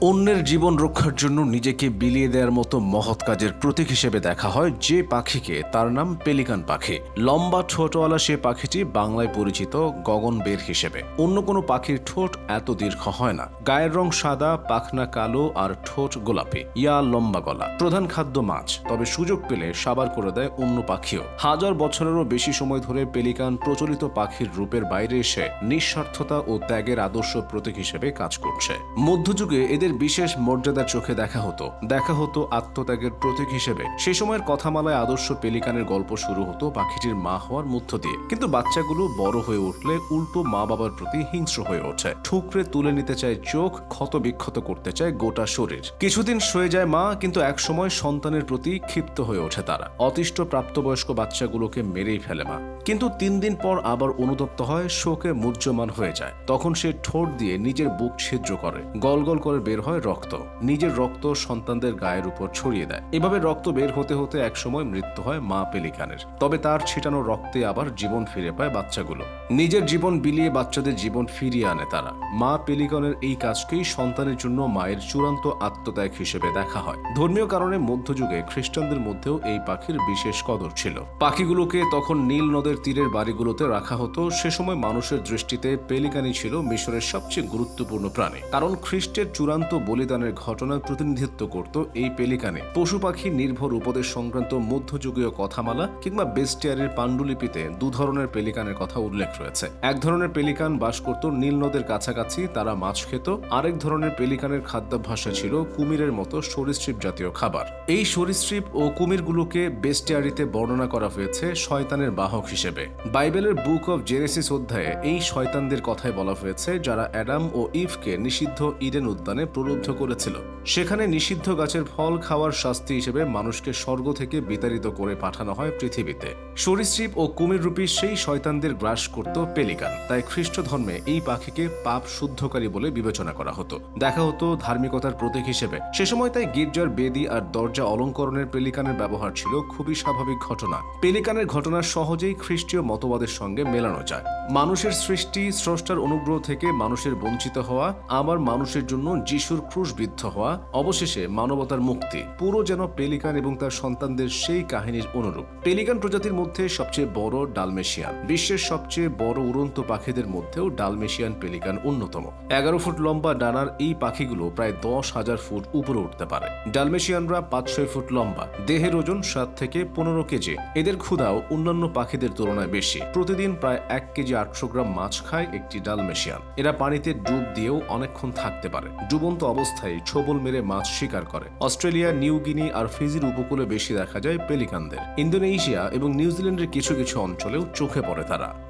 অন্যের জীবন রক্ষার জন্য নিজেকে বিলিয়ে দেওয়ার মতো মহৎ কাজের প্রতীক হিসেবে দেখা হয় যে পাখিকে। তার নাম পেলিকান পাখি। লম্বা ঠোঁটওয়ালা সে পাখিটি বাংলায় পরিচিত গগনবের হিসেবে। অন্য কোনো পাখির ঠোঁট এত দীর্ঘ হয় না। গায়ের রং সাদা, পাখনা কালো আর ঠোঁট গোলাপি। ইয়া লম্বা গলা। প্রধান খাদ্য মাছ। তবে সুযোগ পেলে সাবার করে দেয় অন্য পাখিও। হাজার বছরেরও বেশি সময় ধরে পেলিকান প্রচলিত পাখির রূপের বাইরে এসে নিঃস্বার্থতা ও ত্যাগের আদর্শ প্রতীক হিসেবে কাজ করছে। মধ্যযুগে এদের বিশেষ মর্যাদার চোখে দেখা হতো। দেখা হতো আত্মত্যাগের প্রতীক হিসেবে। সে সময়ের কথামালায় আদর্শ পেলিকানের গল্প শুরু হতো পাখিটির মা হওয়ার মধ্য দিয়ে। কিন্তু বাচ্চাগুলো বড় হয়ে উঠলে উল্টো মা বাবার প্রতি হিংস্র হয়ে ওঠে। ঠুকরে তুলে নিতে চায় চোখ ক্ষত বিক্ষত করতে চায় গোটা শরীর। কিছুদিন সয়ে যায় মা, কিন্তু একসময় সন্তানের প্রতি ক্ষিপ্ত হয়ে ওঠে তারা। অতিষ্ঠ প্রাপ্তবয়স্ক বাচ্চাগুলোকে মেরেই ফেলে মা। কিন্তু তিন দিন পর আবার অনুতপ্ত হয়, শোকে মুহ্যমান হয়ে যায়। তখন সে ঠোঁট দিয়ে নিজের বুক ছিদ্র করে। গল গল করে বের হয় রক্ত। নিজের রক্ত সন্তানদের গায়ের উপর ছড়িয়ে দেয়। এভাবে রক্ত বের হতে হতে একসময় মৃত্যু হয় মা পেলিকানের। তবে তার ছিটানো রক্তে আবার জীবন ফিরে পায় বাচ্চাগুলো। নিজের জীবন বিলিয়ে বাচ্চাদের জীবন ফিরিয়ে আনে তারা। মা পেলিকনের এই কাজকেই সন্তানের জন্য মায়ের চূড়ান্ত আত্মত্যাগ হিসেবে দেখা হয়। ধর্মীয় কারণে মধ্যযুগে খ্রিস্টানদের মধ্যেও এই পাখির বিশেষ কদর ছিল। পাখিগুলোকে তখন নীল নদের তীরের বাড়িগুলোতে রাখা হতো। সে সময় মানুষের দৃষ্টিতে পেলিকানি ছিল মিশরের সবচেয়ে গুরুত্বপূর্ণ প্রাণী। কারণ খ্রিস্টের চূড়ান্ত বলিদানের ঘটনার প্রতিনিধিত্ব করত এই পেলিকানে। পশু পাখি নির্ভর উপদেশ সংক্রান্ত মধ্যযুগীয় কথামালা কিংবা বেস্টিয়ারের পাণ্ডুলিপিতে দু ধরনের পেলিকানের কথা উল্লেখ রয়েছে। এক ধরনের পেলিকান বাস করত নীল নদের কাছাকাছি, তারা মাছ খেত। আরেক ধরনের পেলিকানের খাদ্যাভ্যাসে ছিল কুমিরের মতো সরীসৃপ জাতীয় খাবার। এই সরীসৃপ ও কুমিরগুলোকে বেস্টিয়ারিতে বর্ণনা করা হয়েছে শয়তানের বাহক হিসেবে। বাইবেলের বুক অফ জেনেসিস অধ্যায়ে এই শয়তানদের কথাই বলা হয়েছে, যারা অ্যাডাম ও ইভকে নিষিদ্ধ ইডেন উদ্যানে প্রলুব্ধ করেছিল। সেখানে নিষিদ্ধ গাছের ফল খাওয়ার শাস্তি হিসেবে মানুষকে স্বর্গ থেকে বিতাড়িত করে পাঠানো হয় পৃথিবীতে। সরীসৃপ ও কুমিররূপী সেই শয়তানদের গ্রাস করত পেলিকান। তাই খ্রিস্ট ধর্মে এই পাখিকে পাপ শুদ্ধকারী বলে বিবেচনা করা হতো। দেখা হতো ধার্মিকতার প্রতীক হিসেবে। সে সময় তাই গির্জার বেদি আর দরজা অলঙ্করণের পেলিকানের ব্যবহার ছিল খুবই স্বাভাবিক ঘটনা। পেলিকানের ঘটনা সহজেই খ্রিস্টীয় মতবাদের সঙ্গে মেলানো যায়। মানুষের সৃষ্টি স্রষ্টার অনুগ্রহ থেকে মানুষের বঞ্চিত হওয়া আবার মানুষের জন্য যিশুর ক্রুশবিদ্ধ হওয়া, অবশেষে মানবতার মুক্তি। পুরো যেন পেলিকান এবং তার সন্তানদের সেই কাহিনীর অনুরূপ। পেলিকান প্রজাতির মধ্যে সবচেয়ে বড় ডালমেশিয়ান। বিশ্বের সবচেয়ে বড় উড়ন্ত পাখিদের মধ্যেও ডালমেশিয়ান পেলিকান অন্যতম। এগারো ফুট লম্বা ডানার এই পাখিগুলো প্রায় দশ হাজার ফুট উপরে উঠতে পারে। ডালমেশিয়ানরা পাঁচ ছয় ফুট লম্বা। দেহের ওজন সাত থেকে পনেরো কেজি। এদের ক্ষুধাও অন্যান্য পাখিদের তুলনায় বেশি। প্রতিদিন প্রায় এক কেজি আটশো গ্রাম মাছ খায় একটি ডালমেশিয়ান। এরা পানিতে ডুব দিয়েও অনেকক্ষণ থাকতে পারে। ডুবন্ত অবস্থায় ছোবল মেরে মাছ শিকার করে। অস্ট্রেলিয়া, নিউ গিনি আর ফিজির উপকূলে বেশি দেখা যায় পেলিকানদের। ইন্দোনেশিয়া এবং নিউজিল্যান্ডের কিছু কিছু অঞ্চলেও চোখে পড়ে তারা।